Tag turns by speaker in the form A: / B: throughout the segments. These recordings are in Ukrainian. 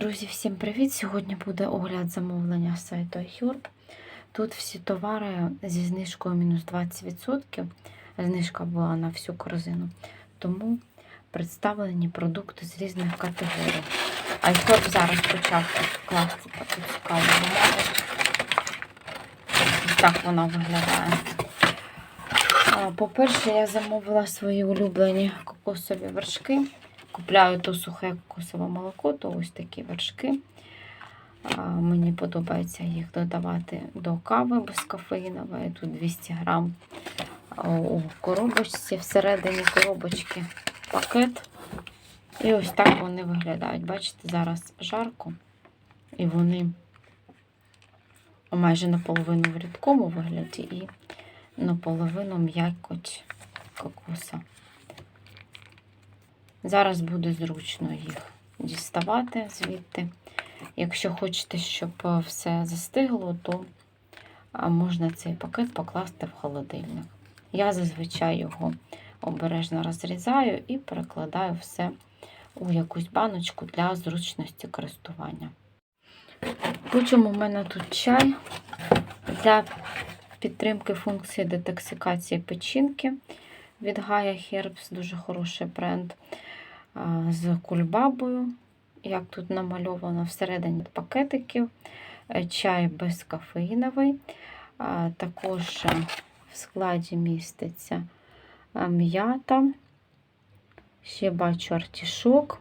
A: Друзі, всім привіт! Сьогодні буде огляд замовлення сайту iHerb. Тут всі товари зі знижкою мінус 20%. Знижка була на всю корзину. Тому представлені продукти з різних категорій. iHerb зараз почав класти таку цікаву. Ось так вона виглядає. По-перше, я замовила свої улюблені кокосові вершки. Купляю то сухе кокосове молоко, то ось такі вершки. Мені подобається їх додавати до кави безкофеїнової. Тут 200 грам у коробочці, всередині коробочки пакет. І ось так вони виглядають. Бачите, зараз жарко, і вони майже наполовину в рідкому вигляді і наполовину м'якоть кокоса. Зараз буде зручно їх діставати звідти. Якщо хочете, щоб все застигло, то можна цей пакет покласти в холодильник. Я зазвичай його обережно розрізаю і перекладаю все у якусь баночку для зручності користування. Потім у мене тут чай для підтримки функції детоксикації печінки від Gaia Herbs, дуже хороший бренд з кульбабою, як тут намальовано всередині пакетиків, чай безкофеїновий. Також в складі міститься м'ята, ще бачу артішок,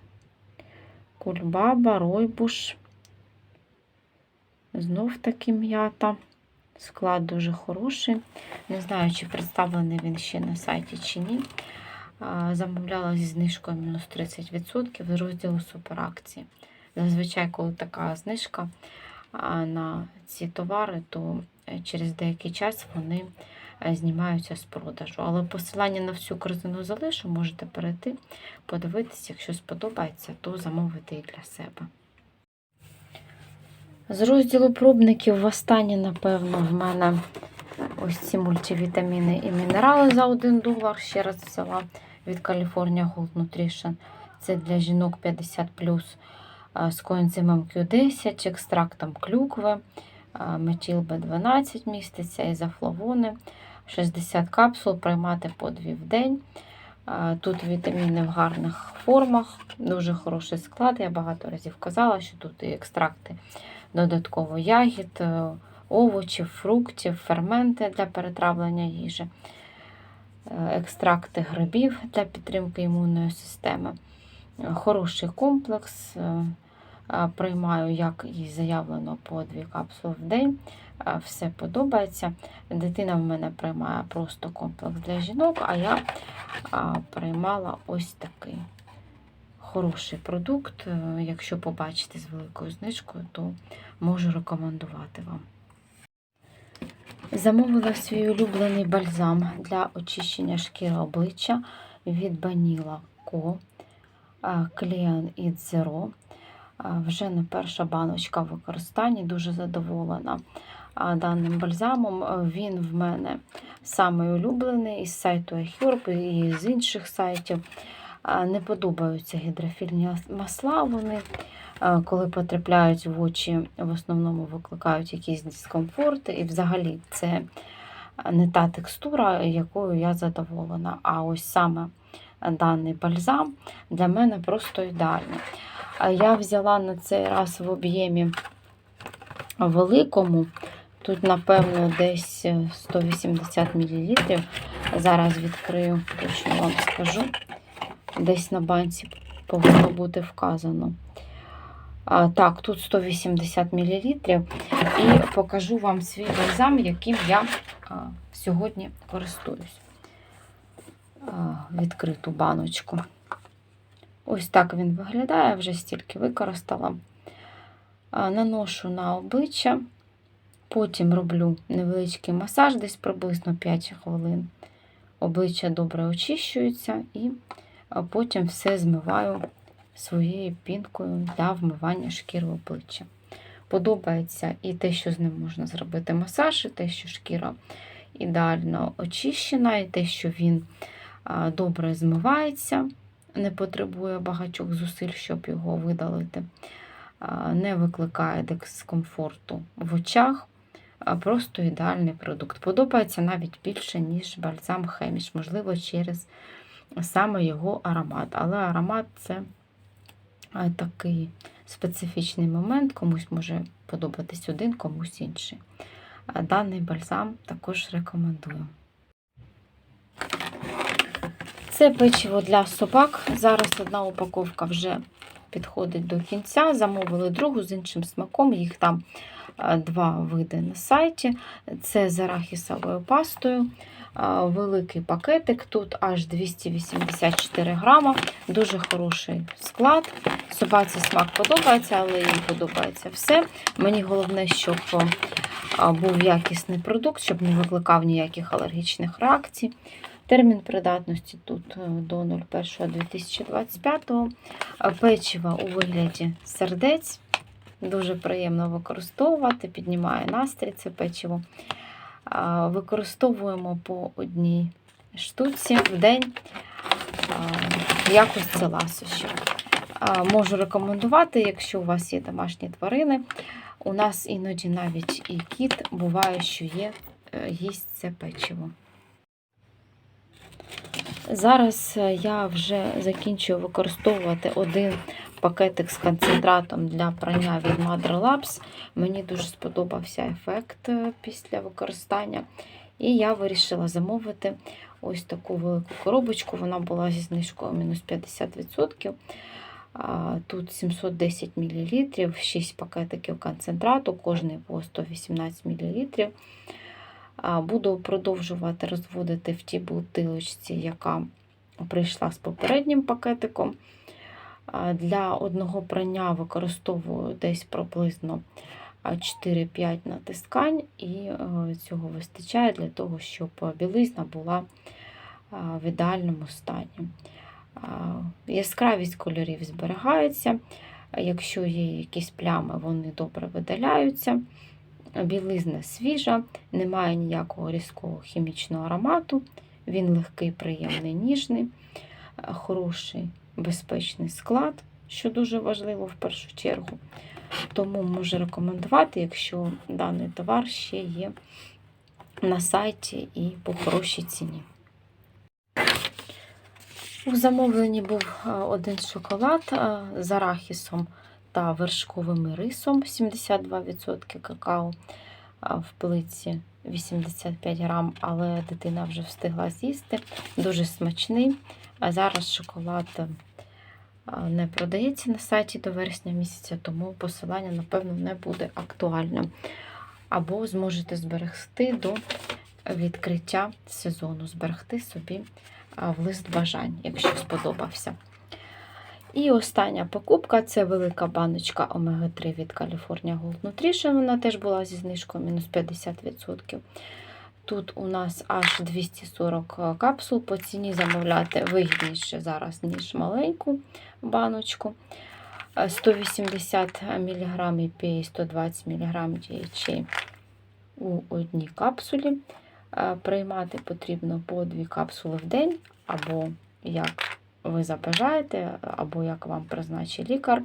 A: кульбаба, ройбуш, знов таки м'ята. Склад дуже хороший. Не знаю, чи представлений він ще на сайті чи ні. Замовляла зі знижкою мінус 30% з розділу суперакції. Зазвичай, коли така знижка на ці товари, то через деякий час вони знімаються з продажу. Але посилання на всю корзину залишу, можете перейти, подивитися, якщо сподобається, то замовити і для себе. З розділу пробників востаннє, напевно, в мене ось ці мультивітаміни і мінерали за 1 долар. Ще раз взяла від California Gold Nutrition. Це для жінок 50 з коензимом Q10, екстрактом клюкви, метіл Б12 міститься, ізофлавони, 60 капсул приймати по 2 в день. Тут вітаміни в гарних формах, дуже хороший склад. Я багато разів казала, що тут і екстракти додатково ягід, овочів, фруктів, ферменти для перетравлення їжі, екстракти грибів для підтримки імунної системи. Хороший комплекс. Приймаю, як і заявлено, по 2 капсули в день. Все подобається. Дитина в мене приймає просто комплекс для жінок, а я приймала ось такий хороший продукт. Якщо побачите з великою знижкою, то можу рекомендувати вам. Замовила свій улюблений бальзам для очищення шкіри обличчя від Banila Co. Clean It Zero. Вже не перша баночка в використанні, дуже задоволена даним бальзамом. Він в мене самий улюблений із сайту iHerb і з інших сайтів. Не подобаються гідрофільні масла. Вони, коли потрапляють в очі, в основному викликають якісь дискомфорти. І взагалі це не та текстура, якою я задоволена. А ось саме даний бальзам для мене просто ідеальний. Я взяла на цей раз в об'ємі великому. Тут, напевно, десь 180 мл. Зараз відкрию, точно вам скажу. Десь на банці повинно бути вказано. Так, тут 180 мл. І покажу вам свій бальзам, яким я сьогодні користуюсь. Відкриту баночку. Ось так він виглядає, вже стільки використала. Наношу на обличчя, потім роблю невеличкий масаж, десь приблизно 5 хвилин. Обличчя добре очищується, і потім все змиваю своєю пінкою для вмивання шкіри обличчя. Подобається і те, що з ним можна зробити масаж, і те, що шкіра ідеально очищена, і те, що він добре змивається не потребує багатьох зусиль, щоб його видалити. не викликає дискомфорту в очах. Просто ідеальний продукт. Подобається навіть більше, ніж бальзам Хеміш, можливо, через саме його аромат. Але аромат це такий специфічний момент, комусь може подобатись один, комусь інший. Даний бальзам також рекомендую. Це печиво для собак. Зараз одна упаковка вже підходить до кінця. Замовили другу з іншим смаком. Їх там два види на сайті. Це з арахісовою пастою. Великий пакетик, тут аж 284 грама, дуже хороший склад. Собаці смак подобається, але їй подобається все. Мені головне, щоб був якісний продукт, щоб не викликав ніяких алергічних реакцій. Термін придатності тут е, до 01.2025. Е, Печиво у вигляді сердець. Дуже приємно використовувати, піднімає настрій це печиво. Використовуємо по одній штуці в день в якості ласощів. Можу рекомендувати, якщо у вас є домашні тварини. У нас іноді навіть і кіт буває, що є, е, їсть це печиво. Зараз е, я вже закінчую використовувати один пакетик з концентратом для прання від Mother Labs. Мені дуже сподобався ефект е, після використання. І я вирішила замовити ось таку велику коробочку. Вона була зі знижкою мінус 50%. Тут 710 мл, 6 пакетиків концентрату, кожний по 118 мл. Буду продовжувати розводити в тій бутилочці, яка прийшла з попереднім пакетиком. Для одного прання використовую десь приблизно 4-5 натискань, і е, цього вистачає для того, щоб білизна була в ідеальному стані. Яскравість кольорів зберігається. Якщо є якісь плями, вони добре видаляються. Білизна свіжа, немає ніякого різкого хімічного аромату. Він легкий, приємний, ніжний, е, хороший, безпечний склад, що дуже важливо в першу чергу. Тому можу рекомендувати, якщо даний товар ще є на сайті і по хорошій ціні. У замовленні був е, один шоколад е, з арахісом та вершковим рисом 72% какао в плиці 85 грам, але дитина вже встигла з'їсти. Дуже смачний. А зараз шоколад не продається на сайті до вересня місяця, тому посилання, напевно, не буде актуальним. Або зможете зберегти до відкриття сезону, зберегти собі в лист бажань, якщо сподобався. І остання покупка це велика баночка омега-3 від California Gold Nutrition. Вона теж була зі знижкою мінус 50%. Тут у нас аж 240 капсул. По ціні замовляти вигідніше зараз, ніж маленьку баночку. 180 мг EPA, 120 мг DHA у одній капсулі. Приймати потрібно по 2 капсули в день, або як ви забажаєте, або як вам призначить лікар.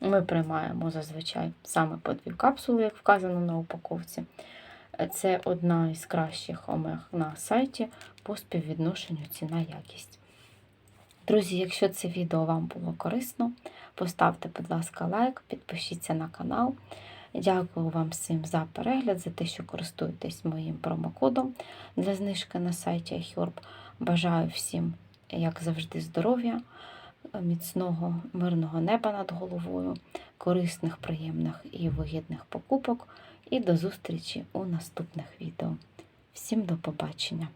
A: Ми приймаємо зазвичай саме по дві капсули, як вказано на упаковці. Це одна із кращих омег на сайті по співвідношенню ціна-якість. Друзі, якщо це відео вам було корисно, поставте, будь ласка, лайк, підпишіться на канал. Дякую вам всім за перегляд, за те, що користуєтесь моїм промокодом для знижки на сайті iHerb. Бажаю всім як завжди, здоров'я, міцного, мирного неба над головою, корисних, приємних і вигідних покупок. І до зустрічі у наступних відео. Всім до побачення!